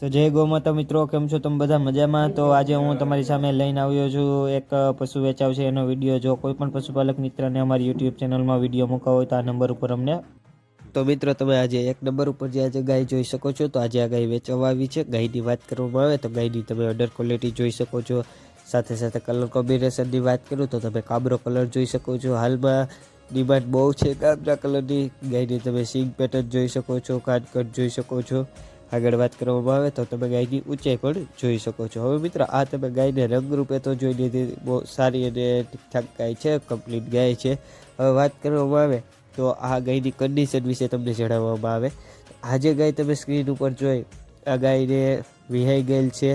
તો જય ગૌમાતા મિત્રો, કેમ છો તમે બધા મજામાં? તો આજે હું તમારી સામે લઈને આવ્યો છું એક પશુ વેચાવ છે એનો વીડિયો. જો કોઈ પણ પશુપાલક મિત્રને અમારી યુટ્યુબ ચેનલમાં વીડિયો મૂકવા હોય તો આ નંબર ઉપર અમને તો મિત્રો, તમે આજે એક નંબર ઉપર જે આજે ગાય જોઈ શકો છો, તો આજે આ ગાય વેચવા આવી છે. ગાયની વાત કરવામાં આવે તો ગાયની તમે અડર ક્વોલિટી જોઈ શકો છો. સાથે સાથે કલર કોમ્બિનેશનની વાત કરું તો તમે કાબરો કલર જોઈ શકો છો. હાલમાં ડિમાન્ડ બહુ છે કાબરા કલરની ગાયની તમે સિંગ પેટર્ન જોઈ શકો છો કાનકટ જોઈ શકો છો. આગળ વાત કરવામાં આવે તો તમે ગાયની ઊંચાઈ પણ જોઈ શકો છો. હવે મિત્રો, આ તમે ગાયને રંગરૂપે તો જોઈ લીધી, બહુ સારી અને ઠીકઠાક ગાય છે કમ્પ્લીટ ગાય છે. હવે વાત કરવામાં આવે તો આ ગાયની કન્ડિશન વિશે તમને જણાવવામાં આવે. આજે ગાય તમે સ્ક્રીન ઉપર જોઈ, આ ગાયને વિહાઈ ગયેલ છે.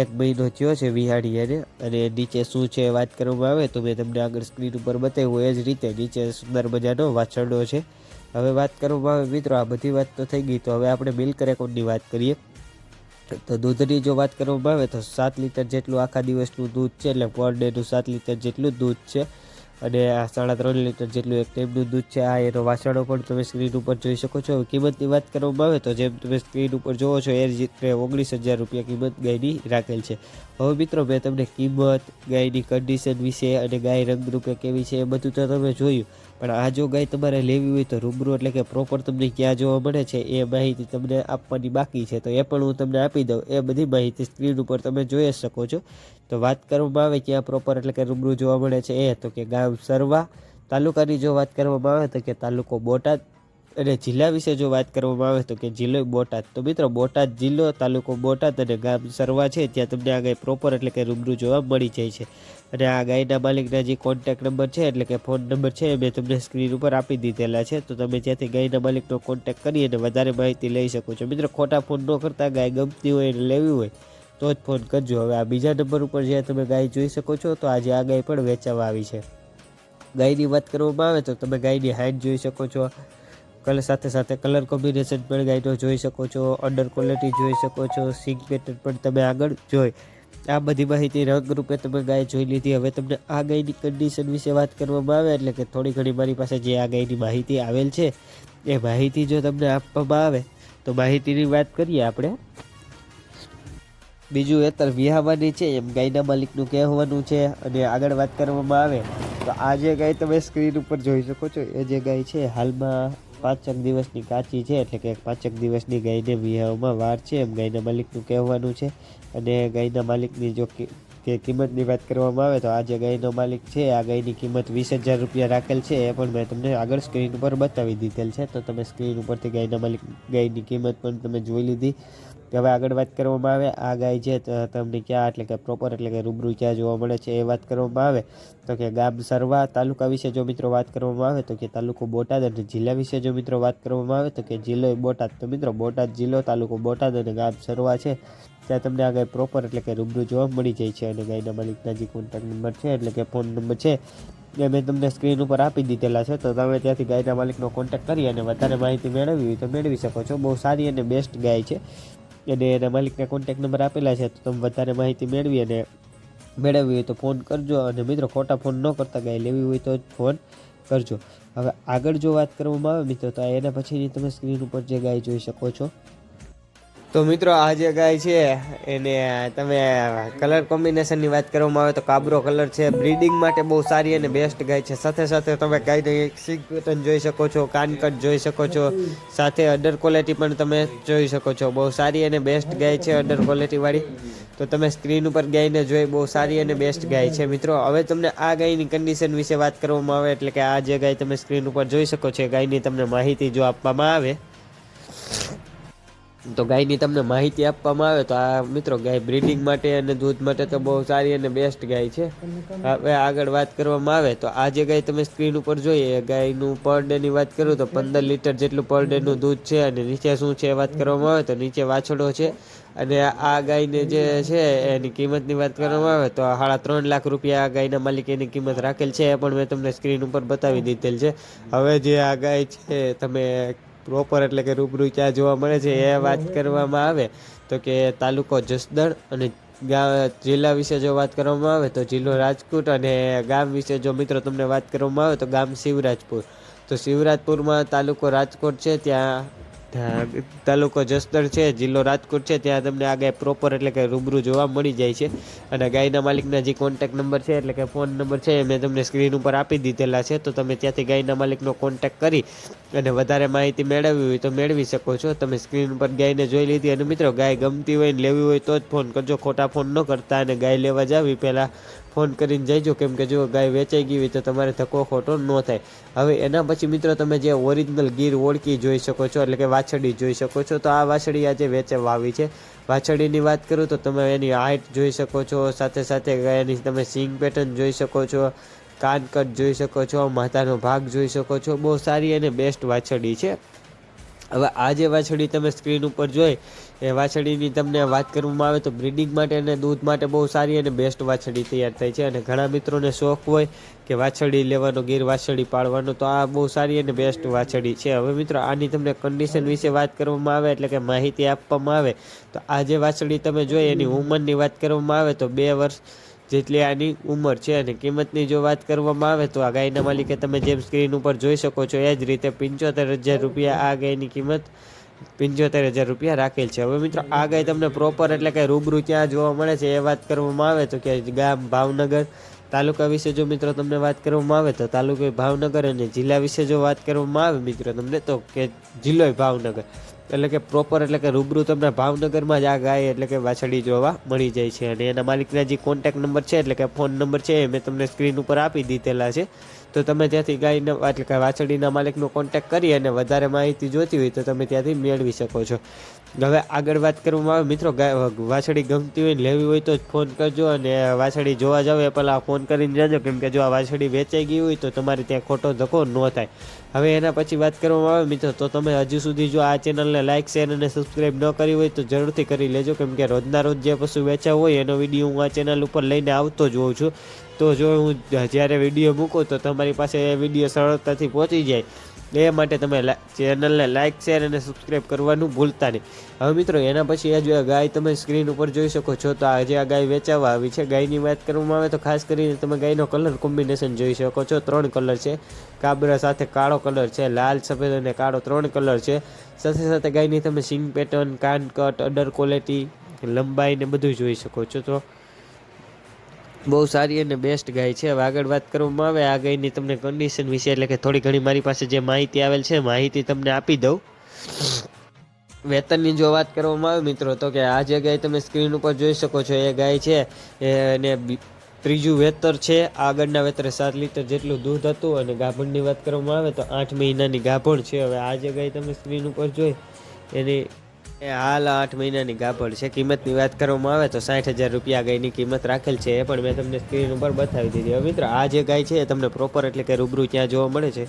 એક મહિનો થયો છે વિહાડી અને અને નીચે શું છે વાત કરવામાં આવે તો મેં તમને આગળ સ્ક્રીન ઉપર બતાવ્યું, એ જ રીતે નીચે સુંદર મજાનો વાછરડો છે. હવે વાત કરવામાં આવે મિત્રો, આ બધી વાત તો થઈ ગઈ, તો હવે આપણે મિલ્ક રેકોર્ડની વાત કરીએ. તો દૂધની જો વાત કરવામાં આવે તો સાત લીટર જેટલું આખા દિવસનું દૂધ છે, એટલે પર ડેનું સાત લીટર જેટલું દૂધ છે. અને સાડા ત્રણ લીટર જેટલું એક ટાઈમનું દૂધ છે, આ એનો વાસણો પણ તમે સ્ક્રીન ઉપર જોઈ શકો છો. કિંમતની વાત કરવામાં આવે તો જેમ તમે સ્ક્રીન ઉપર જોવો છો, એ રીતે ઓગણીસ હજાર રૂપિયા કિંમત ગાયની રાખેલ છે. હવે મિત્રો, મેં તમને કિંમત, ગાયની કન્ડિશન વિશે અને ગાય રંગરૂપે કેવી છે એ બધું તો તમે જોયું. પણ આ જો ગાય તમારે લેવી હોય તો રૂબરૂ એટલે કે પ્રોપર તમને ક્યાં જોવા મળે છે એ માહિતી તમને આપવાની બાકી છે. તો એ પણ હું તમને આપી દઉં. એ બધી માહિતી સ્ક્રીન ઉપર તમે જોઈ શકો છો. તો વાત કરવામાં આવે ક્યાં પ્રોપર એટલે કે રૂબરૂ જોવા મળે છે એ, તો કે ગામ સરવા તાલુકાની જો વાત કરવામાં આવે તો કે તાલુકો બોટાદ અને જિલ્લા વિશે જો વાત કરવામાં આવે તો કે જિલ્લો બોટાદ. તો મિત્રો બોટાદ જિલ્લો, તાલુકો બોટાદ અને ગામ સરવા છે, ત્યાં તમને આ ગાય પ્રોપર એટલે કે રૂબરૂ જોવા મળી જાય છે. અને આ ગાયના માલિકના જે કોન્ટેક નંબર છે, એટલે કે ફોન નંબર છે, એ મેં તમને સ્ક્રીન ઉપર આપી દીધેલા છે. તો તમે ત્યાંથી ગાયના માલિકનો કોન્ટેક કરી અને વધારે માહિતી લઈ શકો છો. મિત્રો ખોટા ફોન ન કરતા, ગાય ગમતી હોય અને લેવી હોય, તો જ ફોન કરજો. હવે આ બીજા નંબર ઉપર જે તમે ગાય જોઈ શકો છો, તો આજે આ ગાય પણ વેચાવા આવી છે. ગાયની વાત કરવામાં આવે તો તમે ગાયની હાઇટ જોઈ શકો છો. કલર સાથે સાથે કલર કોમ્બિનેશન પણ ગાયનો જોઈ શકો છો. અંડર ક્વોલિટી જોઈ શકો છો. સિંગ પેટર્ન પણ તમે આગળ જોઈ. આ બધી માહિતી રંગરૂપે તમે ગાય જોઈ લીધી. હવે તમને આ ગાયની કન્ડિશન વિશે વાત કરવામાં આવે એટલે કે થોડી ઘણી મારી પાસે જે આ ગાયની માહિતી આવેલ છે, એ માહિતી જો તમને આપવામાં આવે તો માહિતીની વાત કરીએ આપણે. બીજું એતર વિહાવાની છે. એમ ગાયના માલિકનું કહેવાનું છે અને આગળ વાત કરવામાં આવે તો આ જે ગાય તમે સ્ક્રીન ઉપર જોઈ શકો છો, એ જે ગાય છે, હાલમાં પાંચક દિવસની કાચી છે, એટલે કે પાંચક દિવસની ગાયને વિહાવમાં વાર છે, એમ ગાયના માલિકનું કહેવાનું છે. અને ગાયના માલિકની જો કે કિંમતની વાત કરવામાં આવે તો આ જે ગાયનો માલિક છે, આ ગાયની કિંમત વીસ હજાર રૂપિયા રાખેલ છે, એ પણ મેં તમને આગળ સ્ક્રીન ઉપર બતાવી દીધેલ છે. તો તમે સ્ક્રીન ઉપરથી ગાયના માલિક, ગાયની કિંમત પણ તમે જોઈ લીધી. હવે આગળ વાત કરવામાં આવે, આ ગાય છે તમને ક્યાં, એટલે કે પ્રોપર એટલે કે રૂબરૂ ક્યાં જોવા મળે છે એ વાત કરવામાં આવે. તો કે ગામ સરવા તાલુકા વિશે જો મિત્રો વાત કરવામાં આવે, તો કે તાલુકો બોટાદ અને જિલ્લા વિશે જો મિત્રો વાત કરવામાં આવે, તો કે જિલ્લો બોટાદ. તો મિત્રો બોટાદ જિલ્લો, તાલુકો બોટાદ અને ગામ સરવા છે. ત્યાં તમને આ ગાય પ્રોપર એટલે કે રૂબરૂ જોવા મળી જાય છે અને ગાયના માલિકના જે કોન્ટેક્ટ નંબર છે, એટલે કે ફોન નંબર છે. એ મેં તમને સ્ક્રીન ઉપર આપી દીધેલા છે, તો તમે ત્યાંથી ગાયના માલિકનો કોન્ટેક્ટ કરી અને વધારે માહિતી મેળવવી હોય તો મેળવી શકો છો. બહુ સારી અને બેસ્ટ ગાય છે. અને એના માલિકના કોન્ટેક્ટ નંબર આપેલા છે, તો તમે વધારે માહિતી મેળવી અને મેળવવી હોય તો ફોન કરજો. અને મિત્રો, ખોટા ફોન ન કરતા ગાય લેવી હોય તો જ ફોન કરજો. હવે આગળ જો વાત કરવામાં આવે મિત્રો, તો એના પછીની તમે સ્ક્રીન ઉપર જે ગાય જોઈ શકો છો. તો મિત્રો, આ જે ગાય છે, એને તમે કલર કોમ્બિનેશનની વાત કરવામાં આવે તો કાબરો કલર છે. બ્રીડિંગ માટે બહુ સારી અને બેસ્ટ ગાય છે. સાથે સાથે તમે ગાયની સિંગ પેટર્ન જોઈ શકો છો, કાનકટ જોઈ શકો છો. સાથે અડર ક્વોલિટી પણ તમે જોઈ શકો છો. બહુ સારી અને બેસ્ટ ગાય છે અડર ક્વોલિટીવાળી તો તમે સ્ક્રીન ઉપર ગાયને જોઈ બહુ સારી અને બેસ્ટ ગાય છે. મિત્રો, હવે તમને આ ગાયની કન્ડિશન વિશે વાત કરવામાં આવે એટલે કે આ જે ગાય તમે સ્ક્રીન ઉપર જોઈ શકો છો ગાયની તમને માહિતી જો આપવામાં આવે. તો ગાયની તમને માહિતી આપવામાં આવે તો આ મિત્રો ગાય બ્રીડિંગ માટે અને દૂધ માટે તો બહુ સારી અને બેસ્ટ ગાય છે. હવે આગળ વાત કરવામાં આવે તો આ જે ગાય તમે સ્ક્રીન ઉપર જોઈએ ગાયનું પર ડેની વાત કરું તો પંદર લીટર જેટલું પર ડેનું દૂધ છે અને નીચે શું છે વાત કરવામાં આવે તો નીચે વાછડો છે. અને આ ગાયને જે છે એની કિંમતની વાત કરવામાં આવે તો સાડા ત્રણ લાખ રૂપિયા આ ગાયના માલિક એની કિંમત રાખેલ છે. એ પણ મેં તમને સ્ક્રીન ઉપર બતાવી દીધેલ છે. હવે જે આ ગાય છે, તમે પ્રોપર એટલે કે રૂબરૂ ક્યાં જોવા મળે છે એ વાત કરવામાં આવે. તો કે તાલુકો જસદણ અને જિલ્લા વિશે જો વાત કરવામાં આવે તો જિલ્લો રાજકોટ અને ગામ વિશે જો મિત્રો તમને વાત કરવામાં આવે તો ગામ શિવરાજપુર. તો શિવરાજપુરમાં તાલુકો રાજકોટ છે, ત્યાં તાલુકો જસદણ છે, જિલ્લો રાજકોટ છે, ત્યાં તમને આ ગાય પ્રોપર એટલે કે રૂબરૂ જોવા મળી જાય છે. અને ગાયના માલિકના જે કોન્ટેક નંબર છે, એટલે કે ફોન નંબર છે મેં તમને સ્ક્રીન ઉપર આપી દીધેલા છે. તો તમે ત્યાંથી ગાયના માલિકનો કોન્ટેક કરી અને વધારે માહિતી મેળવવી હોય તો મેળવી શકો છો. તમે સ્ક્રીન ઉપર ગાયને જોઈ લીધી અને મિત્રો ગાય ગમતી હોય ને લેવી હોય તો જ ફોન કરજો. ખોટા ફોન ન કરતા અને ગાય લેવા જાવી પહેલાં ફોન કરીને જઈજો, કેમ કે જો ગાય વેચાઈ ગઈ હોય તો તમારે ધક્કો ખોટો ન થાય. હવે એના પછી મિત્રો તમે જે ઓરિજિનલ ગીર ઓળખી જોઈ શકો છો, એટલે કે વાછડી જોઈ શકો છો, તો આ વાછડી આજે વેચે વાવી છે. વાછડીની વાત કરું તો તમે એની હાઇટ જોઈ શકો છો, સાથે સાથે એની તમે સિંગ પેટર્ન જોઈ શકો છો કાનકટ જોઈ શકો છો, માથાનો ભાગ જોઈ શકો છો, બહુ સારી અને બેસ્ટ વાછડી છે. હવે આ જે વાછડી તમે સ્ક્રીન ઉપર જોઈ, એ વાછડીની તમને વાત કરવામાં આવે તો બ્રીડિંગ માટે અને દૂધ માટે બહુ સારી અને બેસ્ટ વાછડી તૈયાર થાય છે. અને ઘણા મિત્રોને શોખ હોય કે વાછડી લેવાનો, ગીર વાછડી પાળવાનો તો આ બહુ સારી અને બેસ્ટ વાછડી છે. હવે મિત્રો, આની તમને કન્ડિશન વિશે વાત કરવામાં આવે એટલે કે માહિતી આપવામાં આવે, તો આ જે વાછડી તમે જોઈ, એની ઉંમરની વાત કરવામાં આવે તો બે વર્ષ જેટલી આની ઉંમર છે અને કિંમતની જો વાત કરવામાં આવે તો આ ગાયના માલિકે તમે જેમ સ્ક્રીન ઉપર જોઈ શકો છો, એ જ રીતે પંચોતેર હજાર રૂપિયા આ ગાયની કિંમત પંચોતેર હજાર રૂપિયા રાખેલ છે. હવે મિત્રો, આ ગાય તમને પ્રોપર એટલે કે રૂબરૂ ક્યાં જોવા મળે છે એ વાત કરવામાં આવે તો કે ગામ ભાવનગર તાલુકા વિશે જો મિત્રો તમને વાત કરવામાં આવે તો તાલુકો ભાવનગર અને જિલ્લા વિશે જો વાત કરવામાં આવે મિત્રો તમને તો કે જિલ્લો ભાવનગર. એટલે કે પ્રોપર એટલે કે રૂબરૂ તમને ભાવનગરમાં જ આ ગાય એટલે કે વાછડી જોવા મળી જાય છે. અને એના માલિકના જે કોન્ટેક નંબર છે, એટલે કે ફોન નંબર છે, એ મેં તમને સ્ક્રીન ઉપર આપી દીધેલા છે. તો તમે ત્યાંથી ગાયના, એટલે કે વાછડીના માલિકનો કોન્ટેક કરી અને વધારે માહિતી જોતી હોય તો તમે ત્યાંથી મેળવી શકો છો. હવે આગળ વાત કરવામાં આવે મિત્રો વાછડી ગમતી હોય લેવી હોય તો જ ફોન કરજો અને વાછડી જોવા જાવ એ પહેલાં ફોન કરીને જાજો. કેમ કે જો આ વાછડી વેચાઈ ગઈ હોય તો તમારે ત્યાં ખોટો ધક્કો ન થાય. હવે એના પછી વાત કરવામાં આવે મિત્રો, તો તમે હજુ સુધી જો આ ચેનલને લાઇક શેર અને સબસ્ક્રાઈબ ન કરી હોય તો જરૂરથી કરી લેજો. કેમ કે રોજના રોજ જે પશુ વેચા હોય એનો વીડિયો હું આ ચેનલ ઉપર લઈને આવતો જ હોઉં છું. તો જો હું જ્યારે વીડિયો મૂકું તો તમારી પાસે એ વીડિયો સરળતાથી પહોંચી જાય. એ માટે તમે ચેનલને લાઇક શેર અને સબસ્ક્રાઈબ કરવાનું ભૂલતા નહીં. હવે મિત્રો, એના પછી આ જો ગાય તમે સ્ક્રીન ઉપર જોઈ શકો છો, તો આજે આ ગાય વેચાવા આવી છે, ગાયની વાત કરવામાં આવે તો ખાસ કરીને તમે ગાયનો કલર કોમ્બિનેશન જોઈ શકો છો. ત્રણ કલર છે. કાબરા સાથે કાળો કલર છે, લાલ, સફેદ અને કાળો ત્રણ કલર છે. સાથે સાથે ગાયની તમે સિંગ પેટર્ન કાન, કટ અડર ક્વોલિટી લંબાઈ ને બધું જોઈ શકો છો તો બહુ સારી અને બેસ્ટ ગાય છે. હવે આગળ વાત કરવામાં આવે, આ ગાયની તમને કન્ડિશન વિશે, એટલે કે થોડી ઘણી મારી પાસે જે માહિતી આવેલ છે, માહિતી તમને આપી દઉં. વેતનની જો વાત કરવામાં આવે મિત્રો, તો કે આ જે ગાય તમે સ્ક્રીન ઉપર જોઈ શકો છો, એ ગાય છે એને ત્રીજું વેતર છે, આગળના વેતરે સાત લીટર જેટલું દૂધ હતું અને ગાભણની વાત કરવામાં આવે, તો આઠ મહિનાની ગાભણ છે. હવે આ જે ગાય તમે સ્ક્રીન ઉપર જોઈ, એની એ હાલ આઠ મહિનાની ગાભડ છે. કિંમતની વાત કરવામાં આવે તો સાઠ હજાર રૂપિયા ગાયની કિંમત રાખેલ છે એ પણ મેં તમને સ્ક્રીન ઉપર બતાવી દીધી. હવે મિત્રો, આ જે ગાય છે એ તમને પ્રોપર એટલે કે રૂબરૂ ત્યાં જોવા મળે છે.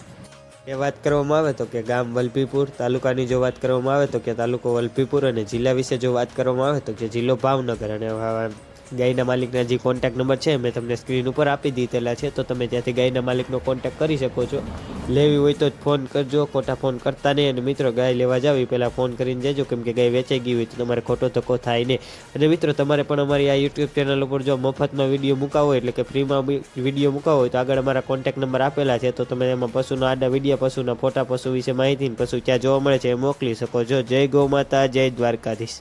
એ વાત કરવામાં આવે તો કે ગામ વલભીપુર તાલુકાની જો વાત કરવામાં આવે તો કે તાલુકો વલભીપુર અને જિલ્લા વિશે જો વાત કરવામાં આવે તો કે જિલ્લો ભાવનગર અને ગાયના માલિકના જે કોન્ટેક નંબર છે, મેં તમને સ્ક્રીન ઉપર આપી દીધેલા છે, તો તમે ત્યાંથી ગાયના માલિકનો કોન્ટેક કરી શકો છો. લેવી હોય તો જ ફોન કરજો, ખોટા ફોન કરતા નહીં અને મિત્રો ગાય લેવા જાવ, એ પહેલાં ફોન કરીને જજો, કેમ કે ગાય વેચાઈ ગઈ હોય તો તમારે ખોટો ધક્કો થાય નહીં. અને મિત્રો, તમારે પણ અમારી આ યુટ્યુબ ચેનલ ઉપર જો મફતમાં વીડિયો મુકાવો, એટલે કે ફ્રીમાં વીડિયો મુકાવો હોય તો આગળ અમારા કોન્ટેક નંબર આપેલા છે, તો તમે એમાં પશુના આડા વીડિયો પશુના ફોટા, પશુ વિશે માહિતી પશુ ક્યાં જોવા મળે છે એ મોકલી શકો છો. જય ગૌ માતા, જય દ્વારકાધીશ.